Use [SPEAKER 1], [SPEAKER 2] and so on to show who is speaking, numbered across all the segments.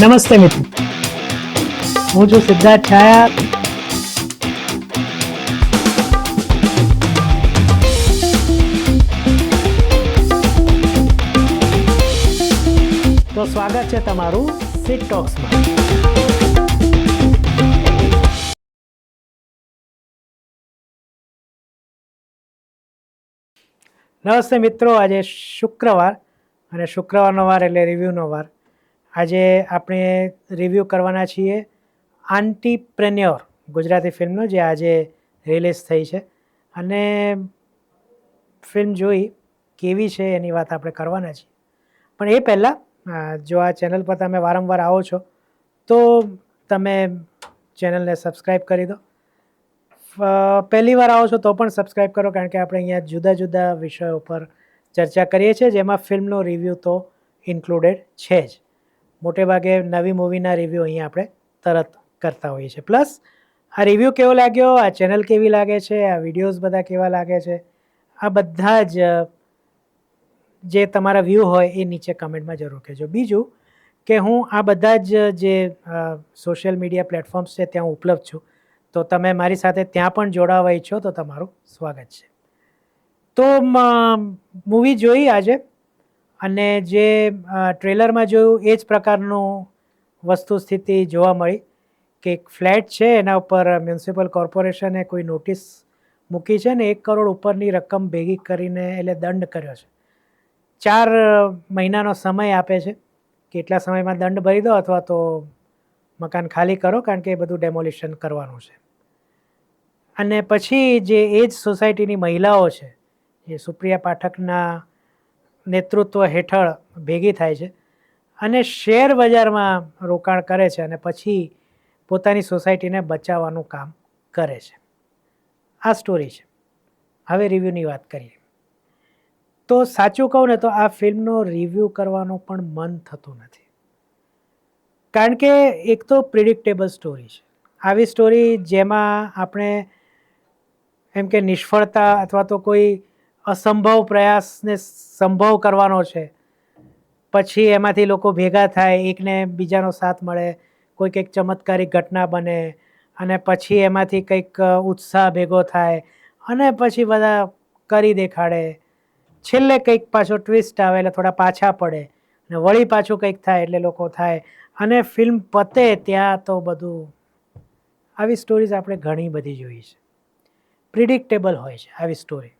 [SPEAKER 1] નમસ્તે મિત્રો. હું છું સિદ્ધાર્થ છાયા. તો સ્વાગત છે તમારું સિટ ટોક્સમાં નમસ્તે મિત્રો, આજે શુક્રવાર અને શુક્રવારનો વાર એટલે રિવ્યૂનો વાર. આજે આપણે રિવ્યૂ કરવાના છીએ આન્ટીપ્રેન્યોર ગુજરાતી ફિલ્મનો, જે આજે રિલીઝ થઈ છે. અને ફિલ્મ જોઈ કેવી છે એની વાત આપણે કરવાના છીએ. પણ એ પહેલાં જો આ ચેનલ પર તમે વારંવાર આવો છો, તો તમે ચેનલને સબસ્ક્રાઈબ કરી દો. પહેલી વાર આવો છો તો પણ સબસ્ક્રાઈબ કરો, કારણ કે આપણે અહીંયા જુદા જુદા વિષયો પર ચર્ચા કરીએ છીએ, જેમાં ફિલ્મનો રિવ્યૂ તો ઇન્ક્લુડેડ છે જ. મોટે ભાગે નવી મૂવીના રિવ્યૂ અહીંયા આપણે તરત કરતા હોઈએ છીએ. પ્લસ આ રિવ્યૂ કેવો લાગ્યો? આ ચેનલ કેવી લાગે છે? આ વિડીયોઝ બધા કેવા લાગે છે? આ બધા જ, જે તમારા વ્યૂ હોય એ નીચે કમેન્ટમાં જરૂર કહેજો. બીજું કે હું આ બધા જ જે સોશિયલ મીડિયા પ્લેટફોર્મ્સ છે ત્યાં ઉપલબ્ધ છું. તો તમે મારી સાથે ત્યાં પણ જોડાવા ઈચ્છો તો તમારું સ્વાગત છે. તો મૂવી જોઈ આજે? અને જે ટ્રેલરમાં જોયું એ જ પ્રકારનું વસ્તુ સ્થિતિ જોવા મળી કે એક ફ્લેટ છે, એના ઉપર મ્યુનિસિપલ કોર્પોરેશને કોઈ નોટિસ મૂકી છે ને એક કરોડ ઉપરની રકમ ભેગી કરીને એટલે દંડ કર્યો છે. ચાર મહિનાનો સમય આપે છે. કે એટલા સમયમાં દંડ ભરી દો અથવા તો મકાન ખાલી કરો કારણ કે એ બધું ડેમોલિશન કરવાનું છે. અને પછી જે એ જ સોસાયટીની મહિલાઓ છે, જે સુપ્રિયા પાઠકના નેતૃત્વ હેઠળ ભેગી થાય છે અને શેર બજારમાં રોકાણ કરે છે અને પછી પોતાની સોસાયટીને બચાવવાનું કામ કરે છે. આ સ્ટોરી છે. હવે રિવ્યૂની વાત કરીએ. તો સાચું કહું ને તો આ ફિલ્મનો રિવ્યૂ કરવાનું પણ મન થતું નથી. કારણ કે એક તો પ્રિડિક્ટેબલ સ્ટોરી છે. આવી સ્ટોરી જેમાં આપણે એમ કે નિષ્ફળતા અથવા તો કોઈ અસંભવ પ્રયાસને સંભવ કરવાનો છે. પછી એમાંથી લોકો ભેગા થાય, એકને બીજાનો સાથ મળે કોઈ કંઈક ચમત્કારિક ઘટના બને અને પછી એમાંથી કંઈક ઉત્સાહ ભેગો થાય અને પછી બધા કરી દેખાડે. છેલ્લે કંઈક પાછો ટ્વિસ્ટ આવે એટલે થોડા પાછા પડે અને વળી પાછું કંઈક થાય એટલે લોકો થાય અને ફિલ્મ પતે ત્યાં તો બધું. આવી સ્ટોરીઝ આપણે ઘણી બધી જોઈ છે. પ્રિડિક્ટેબલ હોય છે, આવી સ્ટોરી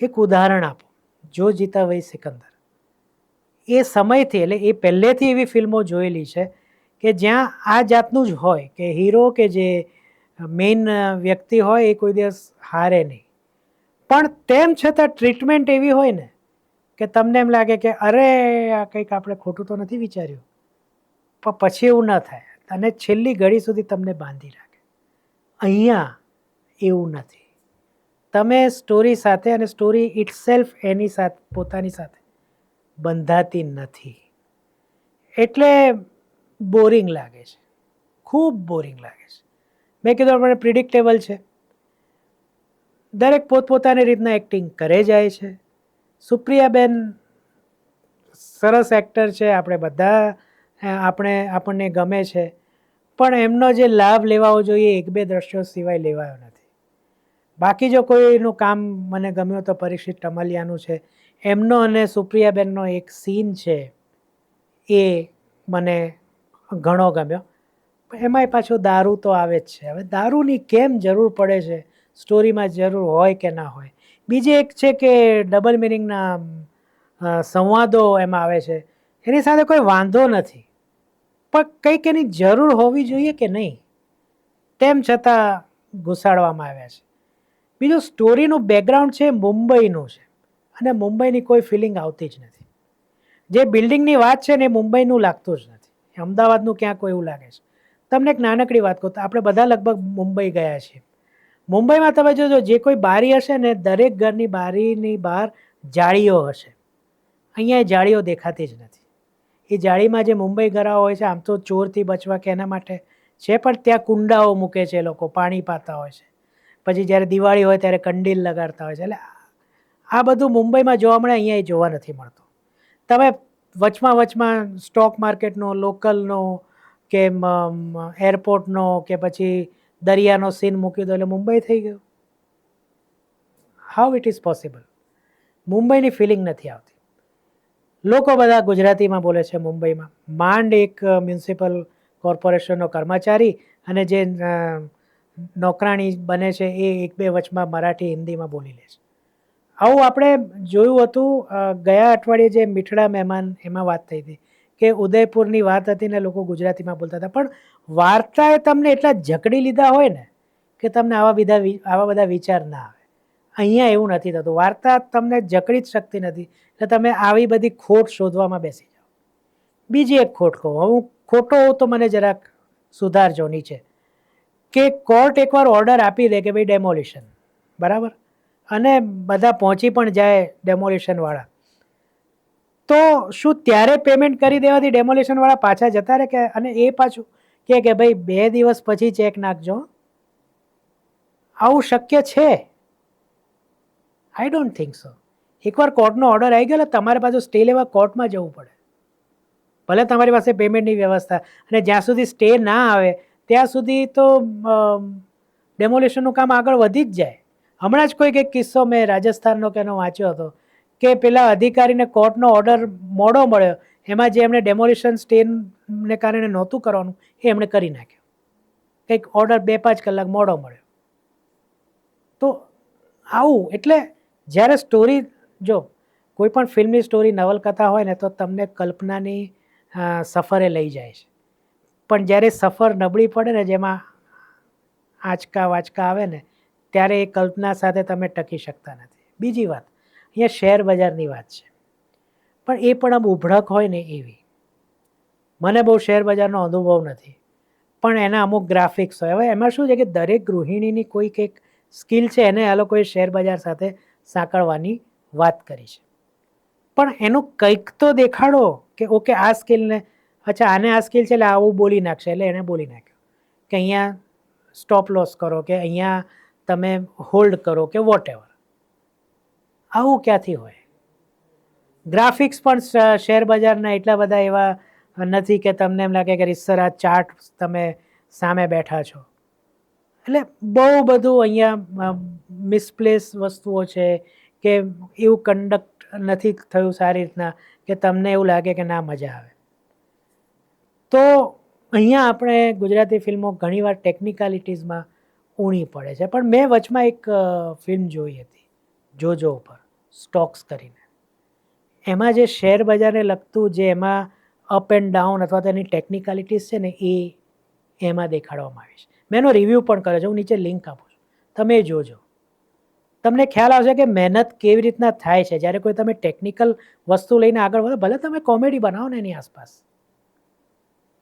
[SPEAKER 1] એક ઉદાહરણ આપો. જો જીતા વય સિકંદર. એ સમયથી એટલે એ પહેલેથી એવી ફિલ્મો જોયેલી છે કે જ્યાં આ જાતનું જ હોય કે હીરો કે જે મેઇન વ્યક્તિ હોય એ કોઈ દિવસ હારે નહીં. પણ તેમ છતાં ટ્રીટમેન્ટ એવી હોય ને કે તમને એમ લાગે કે અરે, આ કંઈક આપણે ખોટું તો નથી વિચાર્યું. પણ પછી એવું ન થાય. અને છેલ્લી ઘડી સુધી તમને બાંધી રાખે. અહીંયા એવું નથી. તમે સ્ટોરી સાથે અને સ્ટોરી ઇટ સેલ્ફ એની સાથે, પોતાની સાથે બંધાતી નથી. એટલે બોરિંગ લાગે છે. ખૂબ બોરિંગ લાગે છે. મેં કીધું આપણે પ્રિડિક્ટેબલ છે. દરેક પોતપોતાની રીતના એક્ટિંગ કરે જાય છે. સુપ્રિયાબેન સરસ એક્ટર છે, આપણે બધા આપણે, આપણને ગમે છે. પણ એમનો જે લાભ લેવાવો જોઈએ, એક બે દ્રશ્યો સિવાય લેવાયો નથી બાકી જો કોઈનું કામ મને ગમ્યું તો પરીક્ષિત ટમલિયાનું છે. એમનો અને સુપ્રિયાબેનનો એક સીન છે એ મને ઘણો ગમ્યો. એમાંય પાછો દારૂ તો આવે જ છે. હવે દારૂની કેમ જરૂર પડે છે? સ્ટોરીમાં જરૂર હોય કે ના હોય? બીજી એક છે કે ડબલ મિનિંગના સંવાદો એમાં આવે છે. એની સાથે કોઈ વાંધો નથી. પણ કંઈક એની જરૂર હોવી જોઈએ કે નહીં? તેમ છતાં ઘુસાડવામાં આવ્યા છે. બીજું સ્ટોરીનું બેકગ્રાઉન્ડ છે મુંબઈનું છે. અને મુંબઈની કોઈ ફિલિંગ આવતી જ નથી. જે બિલ્ડિંગની વાત છે ને એ મુંબઈનું લાગતું જ નથી. અમદાવાદનું ક્યાંક એવું લાગે છે. તમને એક નાનકડી વાત કહું તો આપણે બધા લગભગ મુંબઈ ગયા છીએ. મુંબઈમાં તમે જોજો, જે કોઈ બારી હશે ને દરેક ઘરની બારીની બહાર જાળીઓ હશે. અહીંયા જાળીઓ દેખાતી જ નથી. એ જાળીમાં જે મુંબઈ ઘરા હોય છે, આમ તો ચોરથી બચવા કે એના માટે છે, પણ ત્યાં કુંડાઓ મૂકે છે લોકો, પાણી પાતા હોય છે. પછી જ્યારે દિવાળી હોય ત્યારે કંડીલ લગાડતા હોય છે. એટલે આ બધું મુંબઈમાં જોવા મળે, અહીંયા જોવા નથી મળતું. તમે વચમાં વચમાં સ્ટોક માર્કેટનો, લોકલનો કે એરપોર્ટનો કે પછી દરિયાનો સીન મૂકી દો એટલે મુંબઈ થઈ ગયું. હાઉ ઇટ ઇઝ પોસિબલ મુંબઈની ફિલિંગ નથી આવતી. લોકો બધા ગુજરાતીમાં બોલે છે મુંબઈમાં. માંડ એક મ્યુનિસિપલ કોર્પોરેશનનો કર્મચારી અને જે નોકરાણી બને છે એ એક બે વચમાં મરાઠી હિન્દીમાં બોલી લે છે. આવું આપણે જોયું હતું ગયા અઠવાડિયે જે મીઠડા મહેમાન એમાં વાત થઈ હતી કે ઉદયપુરની વાત હતી ને લોકો ગુજરાતીમાં બોલતા હતા. પણ વાર્તાએ તમને એટલા જકડી લીધા હોય ને કે તમને આવા બધા આવા બધા વિચાર ના આવે. અહીંયા એવું નથી થતું. વાર્તા તમને જકડી જ શકતી નથી. એટલે તમે આવી બધી ખોટ શોધવામાં બેસી જાઓ. બીજી એક ખોટ કહું. હું ખોટો હોઉં તો મને જરાક સુધારજો નીચે. કે કોર્ટ એકવાર ઓર્ડર આપી દે કે ભાઈ ડેમોલિશન બરાબર? અને બધા પહોંચી પણ જાય ડેમોલિશનવાળા તો શું ત્યારે પેમેન્ટ કરી દેવાથી ડેમોલિશનવાળા પાછા જતા રહે કે, અને એ પાછું કે કે ભાઈ બે દિવસ પછી ચેક નાખજો આવું શક્ય છે? આઈ ડોન્ટ થિંક સો એકવાર કોર્ટનો ઓર્ડર આવી ગયો એટલે તમારે પાછું સ્ટે લેવા કોર્ટમાં જવું પડે. ભલે તમારી પાસે પેમેન્ટની વ્યવસ્થા, અને જ્યાં સુધી સ્ટે ના આવે ત્યાં સુધી તો ડેમોલિશનનું કામ આગળ વધી જ જાય. હમણાં જ કોઈક એક કિસ્સો મેં રાજસ્થાનનો કે એનો વાંચ્યો હતો કે પેલા અધિકારીને કોર્ટનો ઓર્ડર મોડો મળ્યો. એમાં જે એમણે ડેમોલિશન સ્ટેનને કારણે નહોતું કરવાનું, એ એમણે કરી નાખ્યું. કંઈક ઓર્ડર બે પાંચ કલાક મોડો મળ્યો. તો આવું, એટલે જ્યારે સ્ટોરી જો, કોઈ પણ ફિલ્મની સ્ટોરી નવલકથા હોય ને, તો તમને કલ્પનાની સફરે લઈ જાય છે. પણ જ્યારે સફર નબળી પડે ને જેમાં આંચકા વાંચકા આવે ને, ત્યારે એ કલ્પના સાથે તમે ટકી શકતા નથી. બીજી વાત, અહીંયા શેર બજારની વાત છે. પણ એ પણ આમ ઉભળક હોય ને એવી. મને બહુ શેર બજારનો અનુભવ નથી, પણ એના અમુક ગ્રાફિક્સ હોય. હવે એમાં શું છે કે દરેક ગૃહિણીની કોઈક એક સ્કિલ છે, એને આ લોકોએ શેર બજાર સાથે સાંકળવાની વાત કરી છે. પણ એનું કંઈક તો દેખાડો કે, ઓકે, આ સ્કિલને અચ્છા, આને આ સ્કિલ છે એટલે આવું બોલી નાખશે, એટલે એણે બોલી નાખ્યું. કે અહીંયા સ્ટોપ લોસ કરો કે અહીંયા તમે હોલ્ડ કરો કે વોટ એવર આવું ક્યાંથી હોય? ગ્રાફિક્સ પણ શેર બજારના એટલા બધા એવા નથી કે તમને એમ લાગે કે રીસર આ ચાર્ટ તમે સામે બેઠા છો. એટલે બહુ બધું અહીંયા મિસપ્લેસ વસ્તુઓ છે કે એવું કન્ડક્ટ નથી થયું સારી રીતના કે તમને એવું લાગે કે ના મજા આવે. તો અહીંયા આપણે ગુજરાતી ફિલ્મો ઘણીવાર ટેકનિકાલિટીઝમાં ઊણી પડે છે. પણ મેં વચમાં એક ફિલ્મ જોઈ હતી, જોજો ઉપર, સ્ટોક્સ કરીને. એમાં જે શેર બજારને લગતું જે એમાં અપ એન્ડ ડાઉન અથવા તો એની ટેકનિકાલિટીઝ છે ને, એ એમાં દેખાડવામાં આવી છે. મેં એનો રિવ્યૂ પણ કર્યો છે, હું નીચે લિંક આપું છું. તમે જોજો. તમને ખ્યાલ આવશે કે મહેનત કેવી રીતના થાય છે. જ્યારે કોઈ તમે ટેકનિકલ વસ્તુ લઈને આગળ વધો, ભલે તમે કોમેડી બનાવો ને એની આસપાસ.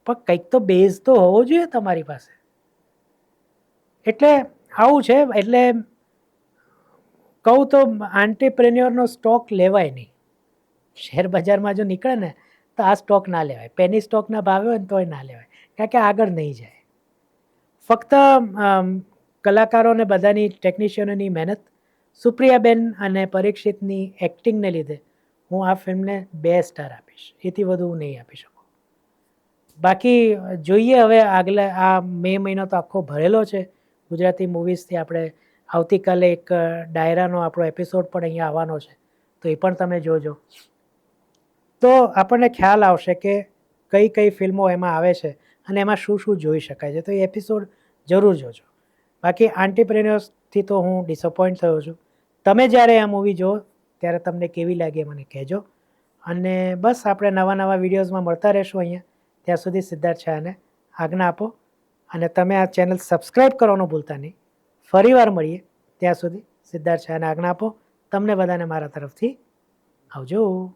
[SPEAKER 1] પણ કંઈક તો બેઝ તો હોવો જોઈએ તમારી પાસે. એટલે આવું છે, એટલે કહું તો આંટીપ્રેન્યોરનો સ્ટોક લેવાય નહીં. શેર બજારમાં જો નીકળે ને, તો આ સ્ટોક ના લેવાય. પેની સ્ટોકના ભાવે હોય ને તોય ના લેવાય. કારણ કે આગળ નહીં જાય. ફક્ત કલાકારોને બધાની ટેકનિશિયનોની મહેનત, સુપ્રિયાબેન અને પરીક્ષિતની એક્ટિંગને લીધે હું આ ફિલ્મને બે સ્ટાર આપીશ. એથી વધુ હું નહીં આપી શકું. બાકી જોઈએ હવે આગલા આ મે મહિનો તો આખો ભરેલો છે. ગુજરાતી મૂવીઝથી આપણે આવતીકાલે એક ડાયરાનો આપણો એપિસોડ પણ અહીંયા આવવાનો છે. તો એ પણ તમે જોજો. તો આપણને ખ્યાલ આવશે કે કઈ કઈ ફિલ્મો એમાં આવે છે અને એમાં શું શું જોઈ શકાય છે. તો એ એપિસોડ જરૂર જોજો. બાકી આંટીપ્રેન્યોર્સથી તો હું ડિસઅપોઇન્ટ થયો છું. તમે જ્યારે આ મૂવી જુઓ, ત્યારે તમને કેવી લાગે મને કહેજો. અને બસ આપણે નવા નવા વિડીયોઝમાં મળતા રહેશું અહીંયા. ત્યાં સુધી સિદ્ધાર્થ શાહને આજ્ઞા આપો અને તમે આ ચેનલ સબસ્ક્રાઈબ કરવાનું ભૂલતા નહીં. ફરીવાર મળીએ. ત્યાં સુધી સિદ્ધાર્થ શાહને આજ્ઞા આપો. તમને બધાને મારા તરફથી આવજો.